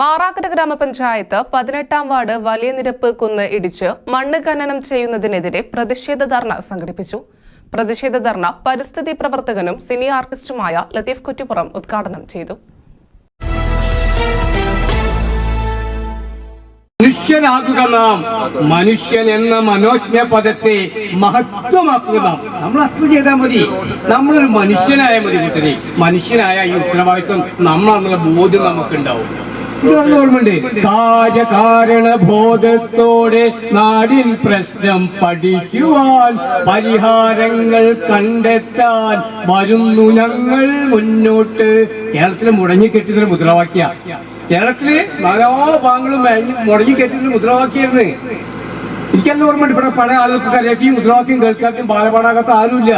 മാറാക്കര ഗ്രാമപഞ്ചായത്ത് പതിനെട്ടാം വാർഡ് വലിയ നിരപ്പ് കുന്ന് ഇടിച്ച് മണ്ണ് ഖനനം ചെയ്യുന്നതിനെതിരെ പ്രതിഷേധ ധർണ സംഘടിപ്പിച്ചു. പ്രതിഷേധ ധർണ പരിസ്ഥിതി പ്രവർത്തകനും സിനി ആർട്ടിസ്റ്റുമായ ലതീഫ് കുറ്റിപ്പുറം ഉദ്ഘാടനം ചെയ്തു. മനുഷ്യനാകുക നാം. മനുഷ്യൻ എന്ന മനോജ്ഞ പദത്തെ മഹത്വമാക്കുക നാം. നമ്മൾ അത്ര ചെയ്താൽ മതി. നമ്മളൊരു മനുഷ്യനായ മതി കൂട്ടരെ. മനുഷ്യനായ ഈ ഉത്തരവാദിത്വം നമ്മളെന്നുള്ള ബോധ്യം നമുക്കുണ്ടാവും. ഇതാണ് ഓർമ്മയുണ്ട് കാര്യകാരണ ബോധത്തോടെ നാടിൻ പ്രശ്നം പഠിക്കുവാൻ പരിഹാരങ്ങൾ കണ്ടെത്താൻ വരുന്നു ഞങ്ങൾ മുന്നോട്ട്. കേരളത്തിൽ മുടങ്ങിക്കെട്ടിയതൊരു മുദ്രാവാക്യ. കേരളത്തിൽ നാലോ ഭാഗങ്ങളും മുടങ്ങി കെട്ടിട്ട് മുദ്രാവാക്യായിരുന്നു എനിക്കല്ല ഓർമ്മയുണ്ട് ഇവിടെ പഴയ ആളുകൾക്ക് അറിയാം. മുദ്രാവാക്യം കേൾക്കാക്കും ബാലപാടാകാത്ത ആരുമില്ല.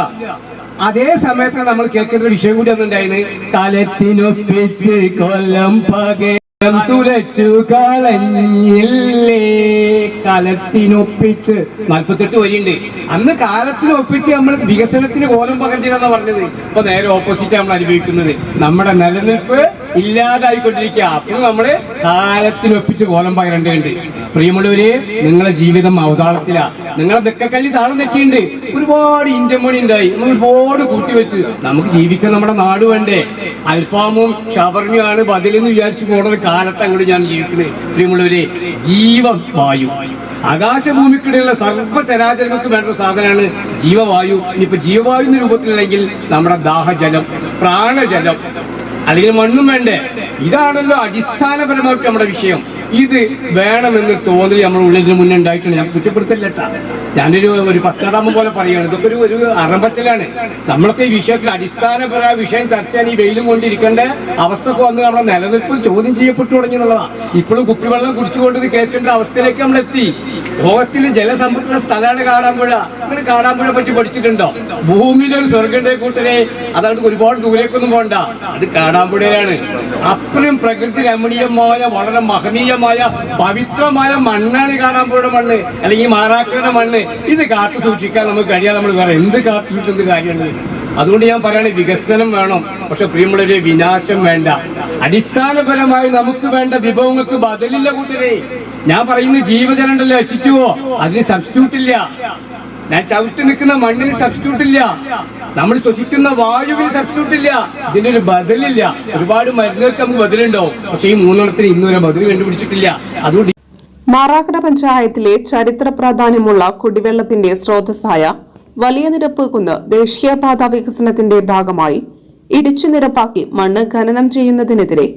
അതേ സമയത്താണ് നമ്മൾ കേൾക്കേണ്ട വിഷയം കൂടി ഒന്നുണ്ടായിരുന്നു കാലത്തിനൊപ്പിച്ച് കൊല്ലം പകരം തുലച്ചു കളഞ്ഞില്ലേ കലത്തിനൊപ്പിച്ച്. നാൽപ്പത്തെട്ട് വരിയുണ്ട്. അന്ന് കാലത്തിനൊപ്പിച്ച് നമ്മൾ വികസനത്തിന് കോലം പകർത്തുക പറഞ്ഞത്. ഇപ്പൊ നേരെ ഓപ്പോസിറ്റ് നമ്മൾ അനുഭവിക്കുന്നത്. നമ്മുടെ നിലനിൽപ്പ് ഇല്ലാതായിക്കൊണ്ടിരിക്കുക. അപ്പം നമ്മൾ കാലത്തിനൊപ്പിച്ച് കോലം പകരേണ്ടതുണ്ട് പ്രിയമുള്ളവര് നിങ്ങളെ ജീവിതം അവതാളത്തിലാ നിങ്ങളെ ദക്കക്കല്ലി താളം തെറ്റിയുണ്ട്. ഒരുപാട് ഇന്ത്യൻ മണി ഉണ്ടായി ഒരുപാട് കൂട്ടിവെച്ച് നമുക്ക് ജീവിക്കാൻ നമ്മുടെ നാട് വേണ്ടേ? അൽഫാമും ഷവർമിയാണ് ബദലെന്ന് വിചാരിച്ചു പോകുന്ന കാലത്ത് അങ്ങോട്ട് ഞാൻ ജീവിക്കുന്നത്. പ്രിയമുള്ളവരെ ജീവവായു. ആകാശഭൂമിക്കിടയിലുള്ള സർവചരാചരങ്ങൾക്ക് വേണ്ട സാധനമാണ് ജീവവായു. ഇനിയിപ്പോ ജീവവായു എന്ന രൂപത്തിലല്ലെങ്കിൽ നമ്മുടെ ദാഹജലം പ്രാണജലം അല്ലെങ്കിൽ മണ്ണും വേണ്ടേ? ഇതാണല്ലോ അടിസ്ഥാനപരമായിട്ട് നമ്മുടെ വിഷയം. ഇത് വേണമെന്ന് തോന്നൽ നമ്മൾ ഉള്ളിൽ മുന്നേ ഉണ്ടായിട്ടുണ്ട്. ഞാൻ കുറ്റപ്പെടുത്തില്ലട്ടാ ഞാനൊരു ഒരു പശ്ചാത്താപം പോലെ പറയുകയാണ്. ഇതൊക്കെ ഒരു ഒരു അറമ്പറ്റലാണ്. നമ്മളൊക്കെ ഈ വിഷയത്തിൽ അടിസ്ഥാനപരമായ വിഷയം ചർച്ച ചെയ്യാൻ ഈ വെയിലും കൊണ്ടിരിക്കേണ്ട അവസ്ഥക്ക് വന്ന് നമ്മുടെ നിലനിൽപ്പ് ചോദ്യം ചെയ്യപ്പെട്ടു തുടങ്ങിയുള്ളതാണ് എന്നുള്ളതാ ഇപ്പോഴും കുപ്പിവെള്ളം കുടിച്ചുകൊണ്ട് കേൾക്കേണ്ട അവസ്ഥയിലേക്ക് നമ്മൾ എത്തി. ലോകത്തിൽ ജലസമ്പത്തുള്ള സ്ഥലമാണ് കാണാമ്പുഴ അങ്ങനെ കാണാമ്പുഴ പറ്റി പഠിച്ചിട്ടുണ്ടോ? ഭൂമിയിലെ ഒരു സ്വർഗന്റെ കൂട്ടരെ. അതായത് ഒരുപാട് ദൂരേക്കൊന്നും പോണ്ട. അത് കാണാമ്പുഴയാണ് അത്രയും പ്രകൃതി രമണീയമായ വളരെ മഹനീയമായ പവിത്രമായ മണ്ണാണ് കാണാമ്പുഴ മണ്ണ് അല്ലെങ്കിൽ മാറാക്കയുടെ മണ്ണ്. ഇത് കാത്തു സൂക്ഷിക്കാൻ നമുക്ക് കഴിയാതെ നമ്മൾ വേറെ എന്ത് കാത്തു സൂക്ഷിക്കുന്ന കാര്യമാണ് അതുകൊണ്ട് ഞാൻ പറയുന്നത് വികസനം വേണം. പക്ഷെ പ്രിയമുള്ളവരെ വിനാശം വേണ്ട. അടിസ്ഥാനപരമായി നമുക്ക് വേണ്ട വിഭവങ്ങൾക്ക് ബദലില്ല കൂട്ടരെ. ഞാൻ പറയുന്ന ജീവജലം ഉണ്ടല്ലോ എച്ചിട്ടുവോ അതിന് സബ്സ്റ്റിറ്റ്യൂട്ട് ഇല്ല. ഞാൻ ചവിട്ടി നിൽക്കുന്ന മണ്ണിന് സബ്സ്റ്റിറ്റ്യൂട്ട് ഇല്ല. നമ്മൾ ശ്വസിക്കുന്ന വായുവിന് സബ്സ്റ്റിറ്റ്യൂട്ട് ഇല്ല. ഇതിനൊരു ബദലില്ല. ഒരുപാട് മരുന്നുകൾക്ക് നമുക്ക് ബദലുണ്ടോ പക്ഷെ ഈ മൂന്നെണ്ണത്തിന് ഇന്നുവരെ ബദൽ കണ്ടുപിടിച്ചിട്ടില്ല. അതുകൊണ്ട് മാറാക്കര പഞ്ചായത്തിലെ ചരിത്ര പ്രാധാന്യമുള്ള കുടിവെള്ളത്തിന്റെ സ്രോതസ്സായ വലിയ നിരപ്പ് കുന്ന് ദേശീയപാത വികസനത്തിന്റെ ഭാഗമായി ഇടിച്ചു നിരപ്പാക്കി മണ്ണ് ഖനനം ചെയ്യുന്നതിനെതിരെ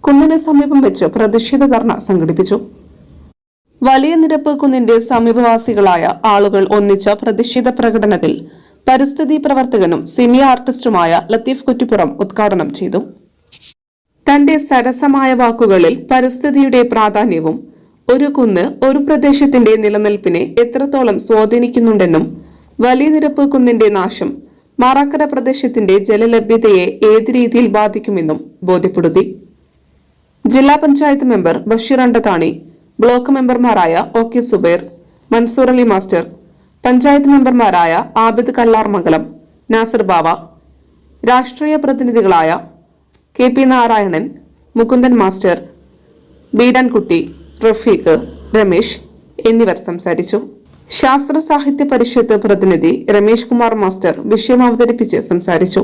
കുന്നിന് സമീപം വെച്ച് പ്രതിഷേധ ധർണ സംഘടിപ്പിച്ചു. വലിയ നിരപ്പ് കുന്നിന്റെ സമീപവാസികളായ ആളുകൾ ഒന്നിച്ച പ്രതിഷേധ പ്രകടനത്തിൽ പരിസ്ഥിതി പ്രവർത്തകനും സിനി ആർട്ടിസ്റ്റുമായ ലത്തീഫ് കുറ്റിപ്പുറം ഉദ്ഘാടനം ചെയ്തു. തന്റെ സരസമായ വാക്കുകളിൽ പരിസ്ഥിതിയുടെ പ്രാധാന്യവും ഒരു കുന്ന് ഒരു പ്രദേശത്തിന്റെ നിലനിൽപ്പിനെ എത്രത്തോളം സ്വാധീനിക്കുന്നുണ്ടെന്നും വലിയ നിരപ്പ് കുന്നിന്റെ നാശം മാറാക്കര പ്രദേശത്തിന്റെ ജലലഭ്യതയെ ഏത് രീതിയിൽ ബാധിക്കുമെന്നും ബോധ്യപ്പെടുത്തി. ജില്ലാ പഞ്ചായത്ത് മെമ്പർ ബഷീർ അണ്ടത്താണി ബ്ലോക്ക് മെമ്പർമാരായ O K Zubair Mansoor Ali master panchayat മെമ്പർമാരായ ആബിദ് കല്ലാർ കല്ലാർമംഗലം നാസർ ബാവ രാഷ്ട്രീയ പ്രതിനിധികളായ K P Narayanan Mukundan master Beedankutty Rafeeq Ramesh എന്നിവർ സംസാരിച്ചു. ശാസ്ത്ര സാഹിത്യ പരിഷത്ത് പ്രതിനിധി രമേശ് കുമാർ മാസ്റ്റർ വിഷയം അവതരിപ്പിച്ച് സംസാരിച്ചു.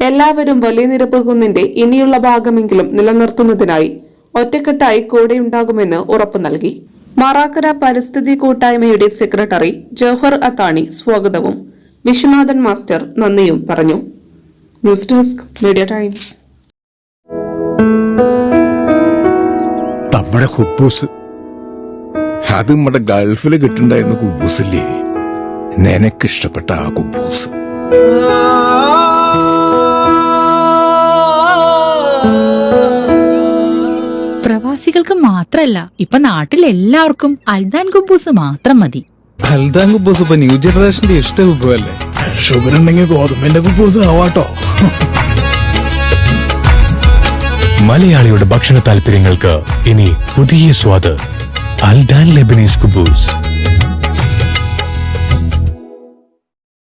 എല്ലാവരും വലിയ നിരപ്പ് കുന്നിന്റെ ഇനിയുള്ള ഭാഗമെങ്കിലും നിലനിർത്തുന്നതിനായി ഒറ്റക്കെട്ടായി കൂടെയുണ്ടാകുമെന്ന് ഉറപ്പു നൽകി. മറാക്കര പരിസ്ഥിതി കൂട്ടായ്മയുടെ സെക്രട്ടറി ജവഹർ അത്താണി സ്വാഗതവും വിശ്വനാഥൻ മാസ്റ്റർ നന്ദിയും പറഞ്ഞു. News desk media times. നമ്മുടെ ഹുബൂസ്. അത് നമ്മുടെ ഗൾഫിൽ കിട്ടുണ്ടായിരുന്ന കുബൂസില്ലേ? നിനക്കിഷ്ടപ്പെട്ട ആ കുബൂസ്. മാത്രല്ല ഇപ്പൊ നാട്ടിൽ എല്ലാവർക്കും അൽദാൻ കുബൂസ് മാത്രം മതി. അൽദാൻ കുബൂസ് ഇപ്പൊ ന്യൂ ജനറേഷന്റെ ഇഷ്ട വിഭവല്ലേ ഷുഗർ ഉണ്ടെങ്കിൽ ഗോതമ്പിന്റെ കുബൂസ് ആവാട്ടോ. മലയാളിയുടെ ഭക്ഷണ താല്പര്യങ്ങൾക്ക് ഇനി പുതിയ സ്വാദ്. അൽദാൻ ലെബനീസ് കുബൂസ്.